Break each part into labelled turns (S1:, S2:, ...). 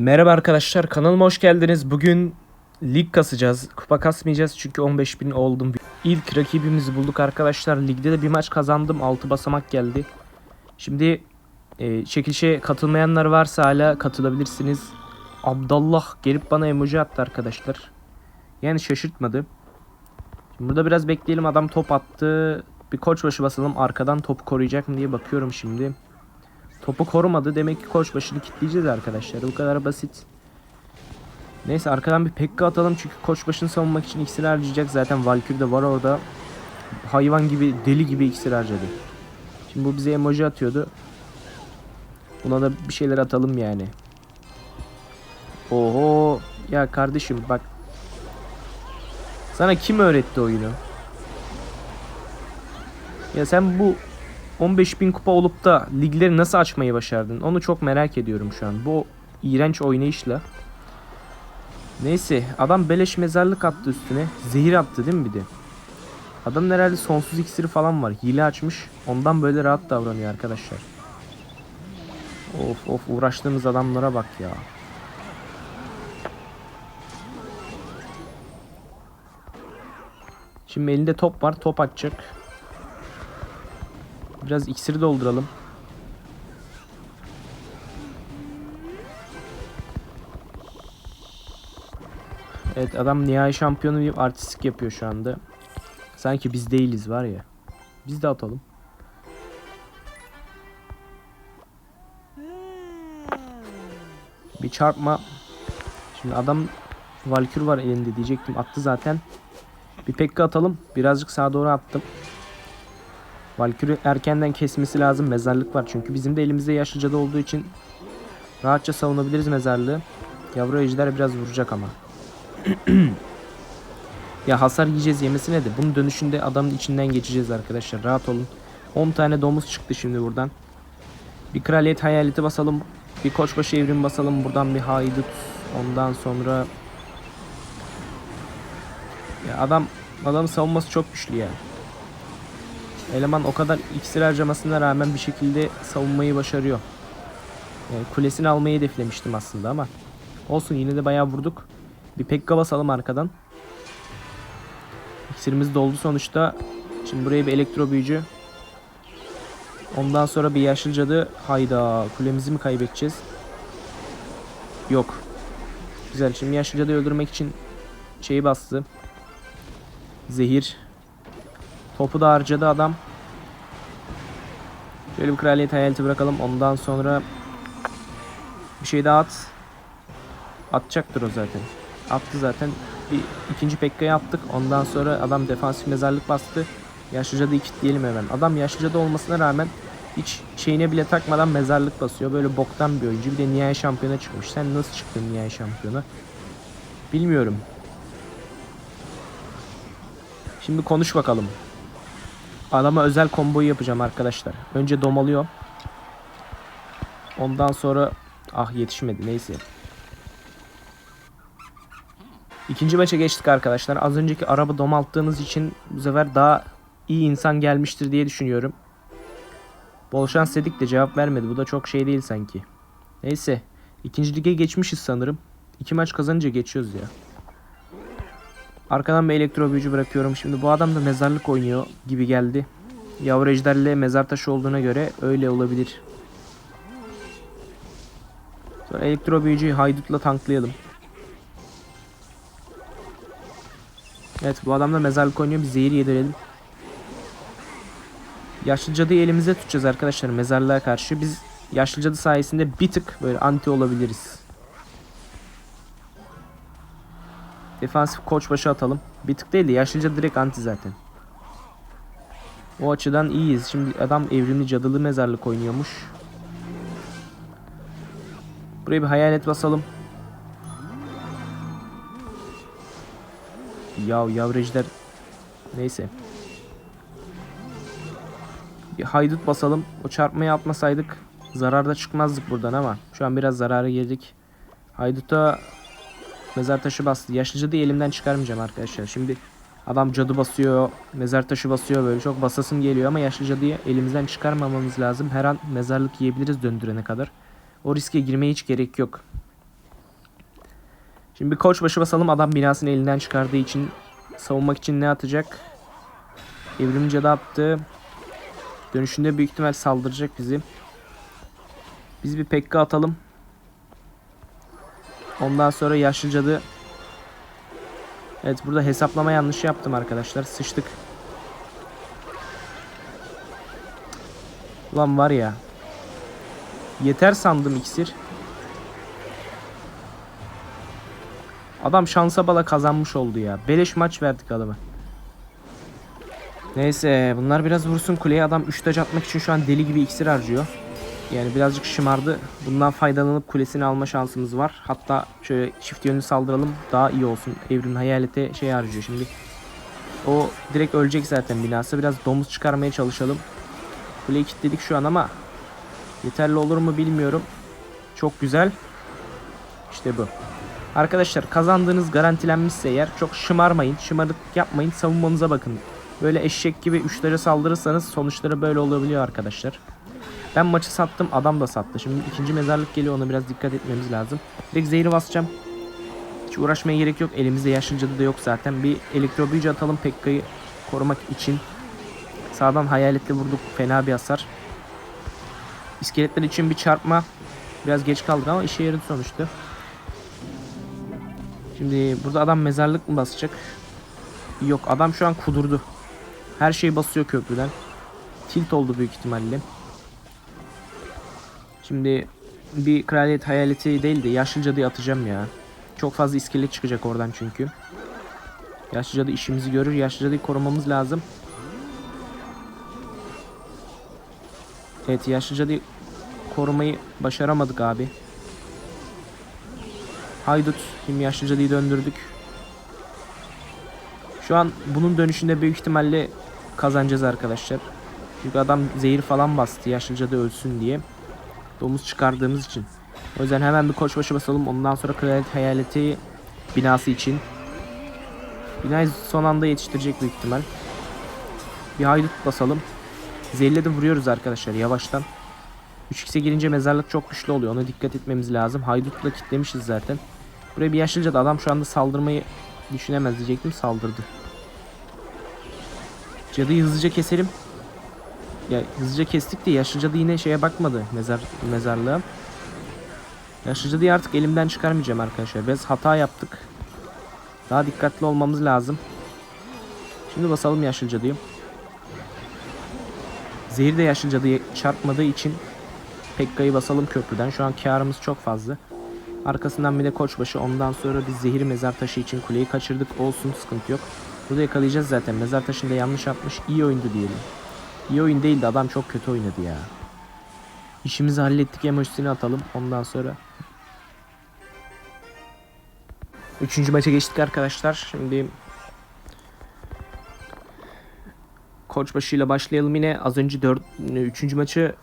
S1: Merhaba arkadaşlar kanalıma hoş geldiniz. Bugün lig kasacağız. Kupa kasmayacağız çünkü 15.000 oldum. İlk rakibimizi bulduk arkadaşlar. Ligde de bir maç kazandım. 6 basamak geldi. Şimdi e, çekilişe katılmayanlar varsa hala katılabilirsiniz. Abdallah gelip bana emoji attı arkadaşlar. Yani şaşırtmadı. Şimdi burada biraz bekleyelim. Adam top attı. Bir koçbaşı basalım. Arkadan topu koruyacak mı diye bakıyorum şimdi. Topu korumadı. Demek ki koç başını kitleyeceğiz arkadaşlar. Bu kadar basit. Neyse arkadan bir pekka atalım. Çünkü koç başını savunmak için iksir harcayacak. Zaten Valkyrie de var orada. Hayvan gibi deli gibi iksir harcadı. Şimdi bu bize emoji atıyordu. Buna da bir şeyler atalım yani. Oho. Ya kardeşim bak. Sana kim öğretti oyunu? Ya sen bu 15.000 kupa olup da ligleri nasıl açmayı başardın? Onu çok merak ediyorum şu an. Bu iğrenç oynayışla. Neyse adam beleş mezarlık attı üstüne. Zehir attı değil mi bir de? Adamın herhalde sonsuz iksiri falan var. Hile açmış. Ondan böyle rahat davranıyor arkadaşlar. Of of uğraştığımız adamlara bak ya. Şimdi elinde top var. Top atacak. Biraz iksiri dolduralım. Evet adam nihai şampiyonu bir artistik yapıyor şu anda. Sanki biz değiliz var ya. Biz de atalım. Bir çarpma. Şimdi adam Valkür var elinde diyecektim. Attı zaten. Bir pekka atalım. Birazcık sağa doğru attım. Valkyrie erkenden kesmesi lazım. Mezarlık var çünkü. Bizim de elimizde yaşlı cadı olduğu için rahatça savunabiliriz mezarlığı. Yavru ejder biraz vuracak ama. ya hasar yiyeceğiz yemesine de. Bunun dönüşünde adamın içinden geçeceğiz arkadaşlar. Rahat olun. 10 tane domuz çıktı şimdi buradan. Bir kraliyet hayaleti basalım. Bir koçbaşı evrim basalım. Buradan bir haydut. Ondan sonra ya adam adamın savunması çok güçlü ya. Eleman o kadar iksir harcamasına rağmen bir şekilde savunmayı başarıyor. Yani kulesini almayı hedeflemiştim aslında ama olsun yine de bayağı vurduk. Bir pekka basalım arkadan. İksirimiz doldu sonuçta. Şimdi buraya bir elektro büyücü. Ondan sonra bir yaşlı cadı. Hayda kulemizi mi kaybedeceğiz? Yok. Güzel şimdi yaşlı cadıyı öldürmek için şeyi bastı. Zehir. Topu da harcadı adam. Şöyle bir kraliyet hayaleti bırakalım. Ondan sonra bir şey daha at. Atacaktır o zaten. Attı zaten. Bir ikinci Pekka'yı attık. Ondan sonra adam defansif mezarlık bastı. Yaşlıca da kilitleyelim hemen. Adam yaşlıca da olmasına rağmen hiç şeyine bile takmadan mezarlık basıyor. Böyle boktan bir oyuncu. Bir de nihai şampiyona çıkmış. Sen nasıl çıktın nihai şampiyona? Bilmiyorum. Şimdi konuş bakalım. Adama özel komboyu yapacağım arkadaşlar. Önce domalıyor. Ondan sonra ah yetişmedi neyse. İkinci maça geçtik arkadaşlar. Az önceki araba domalttığınız için bu sefer daha iyi insan gelmiştir diye düşünüyorum. Bol şans dedik de cevap vermedi. Bu da çok şey değil sanki. Neyse. İkinci lige geçmişiz sanırım. İki maç kazanınca geçiyoruz ya. Arkadan bir elektro büyücü bırakıyorum. Şimdi bu adam da mezarlık oynuyor gibi geldi. Yavru ejderle mezar taşı olduğuna göre öyle olabilir. Sonra elektro büyücüyü haydutla tanklayalım. Evet bu adam da mezarlık oynuyor. Bir zehir yedirelim. Yaşlı cadıyı elimize tutacağız arkadaşlar mezarlığa karşı. Biz yaşlı cadı sayesinde bir tık böyle anti olabiliriz. Defansif koç başı atalım. Bir tık değil de yaşlıca direkt anti zaten. O açıdan iyiyiz. Şimdi adam evrimli cadılı mezarlık oynuyormuş. Buraya bir hayalet basalım. Ya yavreciler. Neyse. Bir haydut basalım. O çarpmayı atmasaydık zararda çıkmazdık buradan ama şu an biraz zarara girdik. Hayduta mezar taşı bastı. Yaşlıca da elimden çıkarmayacağım arkadaşlar. Şimdi adam cadı basıyor, mezar taşı basıyor böyle çok basasım geliyor ama yaşlı cadıyı elimizden çıkarmamamız lazım. Her an mezarlık yiyebiliriz döndürene kadar. O riske girmeye hiç gerek yok. Şimdi bir koç başı basalım. Adam binasını elinden çıkardığı için savunmak için ne atacak? Evrimci de attı. Dönüşünde büyük ihtimal saldıracak bizi. Biz bir pekka atalım. Ondan sonra yaşlı cadı. Evet burada hesaplama yanlışı yaptım arkadaşlar. Sıçtık. Ulan var ya. Yeter sandım iksir. Adam şansa bala kazanmış oldu ya. Beleş maç verdik adama. Neyse bunlar biraz vursun kuleye. Adam 3 taç atmak için şu an deli gibi iksir harcıyor. Yani birazcık şımardı. Bundan faydalanıp kulesini alma şansımız var. Hatta şöyle çift yönlü saldıralım. Daha iyi olsun. Evrim hayalete şey harcıyor şimdi. O direkt ölecek zaten binası. Biraz domuz çıkarmaya çalışalım. Kuleyi kilitledik şu an ama yeterli olur mu bilmiyorum. Çok güzel. İşte bu. Arkadaşlar kazandığınız garantilenmişse eğer çok şımarmayın. Şımarık yapmayın. Savunmanıza bakın. Böyle eşek gibi üçlere saldırırsanız sonuçları böyle olabiliyor arkadaşlar. Ben maçı sattım. Adam da sattı. Şimdi ikinci mezarlık geliyor. Ona biraz dikkat etmemiz lazım. Direkt zehri basacağım. Hiç uğraşmaya gerek yok. Elimizde yaşlı cadı da yok zaten. Bir elektro büyücü atalım Pekka'yı korumak için. Sağdan hayaletle vurduk. Fena bir hasar. İskeletler için bir çarpma. Biraz geç kaldık ama işe yaradı sonuçta. Şimdi burada adam mezarlık mı basacak? Yok adam şu an kudurdu. Her şey basıyor köprüden. Tilt oldu büyük ihtimalle. Şimdi bir kraliyet hayaleti değil de yaşlı cadıyı atacağım ya. Çok fazla iskelet çıkacak oradan çünkü. Yaşlı cadı işimizi görür. Yaşlı cadıyı korumamız lazım. Evet yaşlı cadıyı korumayı başaramadık abi. Haydut. Şimdi yaşlı cadıyı döndürdük. Şu an bunun dönüşünde büyük ihtimalle kazanacağız arkadaşlar. Çünkü adam zehir falan bastı yaşlı cadı ölsün diye. Domuz çıkardığımız için. O yüzden hemen bir koçbaşı basalım. Ondan sonra kraliyet hayaleti binası için. Binayı son anda yetiştirecek büyük ihtimal. Bir haydut basalım. Zehirle de vuruyoruz arkadaşlar yavaştan. 3x'e girince mezarlık çok güçlü oluyor. Ona dikkat etmemiz lazım. Haydutla kitlemişiz zaten. Buraya bir yaşlıca da adam şu anda saldırmayı düşünemez diyecektim. Saldırdı. Cadıyı hızlıca keselim. Ya hızlıca kestik de yaşlı cadı yine şeye bakmadı mezar mezarlığa. Yaşlı cadıyı artık elimden çıkarmayacağım arkadaşlar. Biraz hata yaptık. Daha dikkatli olmamız lazım. Şimdi basalım yaşlı cadıyı. Zehir de yaşlı cadıya çarpmadığı için Pekka'yı basalım köprüden. Şu an karımız çok fazla. Arkasından bir de koçbaşı. Ondan sonra biz zehir mezar taşı için kuleyi kaçırdık. Olsun sıkıntı yok. Burada yakalayacağız zaten. Mezar taşında yanlış atmış. İyi oyundu diyelim. İyi oyun değildi. Adam çok kötü oynadı ya. İşimizi hallettik. Emojisini atalım. Ondan sonra Üçüncü maça geçtik arkadaşlar. Şimdi Koçbaşı ile başlayalım yine. Az önce dört, üçüncü maçı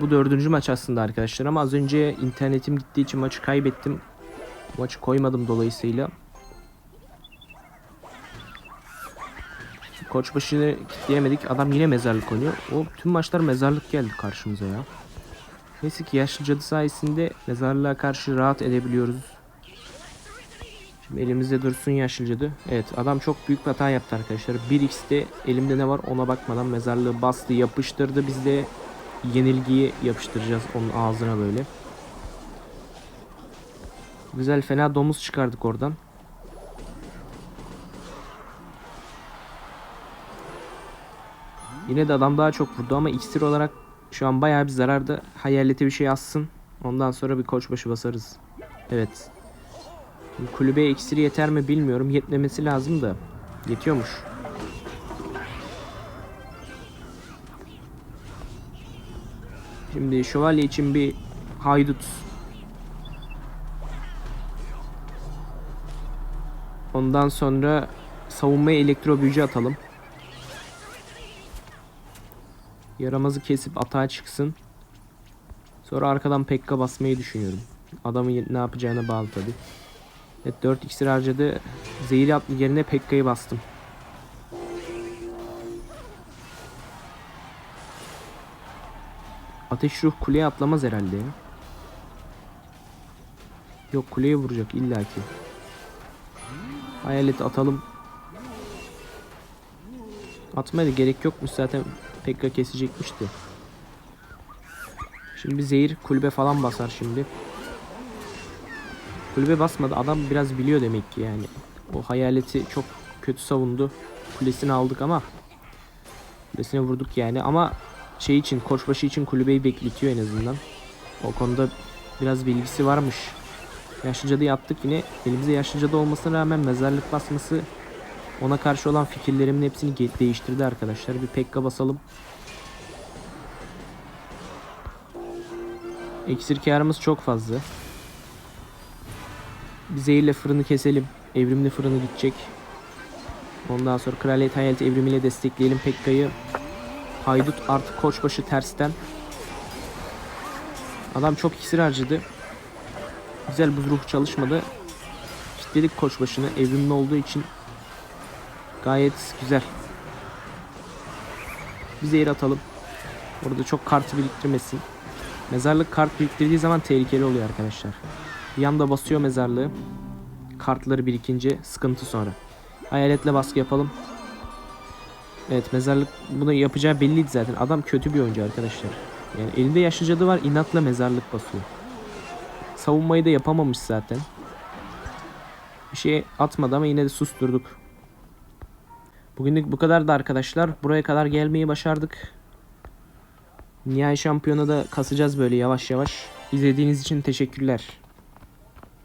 S1: bu dördüncü maç aslında arkadaşlar ama az önce internetim gittiği için maçı kaybettim. Maçı koymadım dolayısıyla. Koçbaşı'nı kitleyemedik. Adam yine mezarlık oynuyor. O tüm maçlar mezarlık geldi karşımıza ya. Neyse ki yaşlı cadı sayesinde mezarlığa karşı rahat edebiliyoruz. Şimdi elimizde dursun yaşlı cadı. Evet adam çok büyük bir hata yaptı arkadaşlar. 1x'te elimde ne var ona bakmadan mezarlığı bastı yapıştırdı. Biz de yenilgiyi yapıştıracağız onun ağzına böyle. Güzel fena domuz çıkardık oradan. Yine de adam daha çok vurdu ama iksir olarak şu an bayağı bir zararda. Hayalete bir şey yazsın. Ondan sonra bir koçbaşı basarız. Evet. Şimdi kulübeye iksiri yeter mi bilmiyorum. Yetmemesi lazım da. Yetiyormuş. Şimdi şövalye için bir haydut. Ondan sonra savunmaya elektro büyücü atalım. Yaramazı kesip atağa çıksın. Sonra arkadan pekka basmayı düşünüyorum. Adamın ne yapacağına bağlı tabi. Evet 4 iksir harcadı. Zehir atlı yerine pekkayı bastım. Ateş ruh kuleye atlamaz herhalde ya. Yok kuleye vuracak illaki. Hayaleti atalım. Atmaya da gerek yokmuş zaten Pekka kesecekmişti. Şimdi zehir kulübe falan basar şimdi. Kulübe basmadı. Adam biraz biliyor demek ki yani. O hayaleti çok kötü savundu. Kulesini aldık ama kulesine vurduk yani ama şey için koçbaşı için kulübeyi bekletiyor en azından. O konuda biraz bilgisi varmış. Yaşlı cadıyı attık yine. Elimize yaşlı cadı olmasına rağmen mezarlık basması ona karşı olan fikirlerimin hepsini değiştirdi arkadaşlar. Bir pekka basalım. İksir karımız çok fazla. Bir zehirle fırını keselim. Evrimli fırını gidecek. Ondan sonra kraliyet hayalet evrimiyle destekleyelim Pekka'yı. Haydut artık koçbaşı tersten. Adam çok iksir harcadı. Güzel buz ruhu çalışmadı. Kitledik koçbaşını evrimli olduğu için gayet güzel. Bir zehir atalım. Orada çok kartı biriktirmesin. Mezarlık kart biriktirdiği zaman tehlikeli oluyor arkadaşlar. Bir anda basıyor mezarlığı. Kartları birikince sıkıntı sonra. Hayaletle baskı yapalım. Evet mezarlık bunu yapacağı belliydi zaten. Adam kötü bir oyuncu arkadaşlar. Yani elinde yaşlı cadı var inatla mezarlık basıyor. Savunmayı da yapamamış zaten. Bir şey atmadı ama yine de susturduk. Bugünlük bu kadar da arkadaşlar. Buraya kadar gelmeyi başardık. Nihai şampiyona da kasacağız böyle yavaş yavaş. İzlediğiniz için teşekkürler.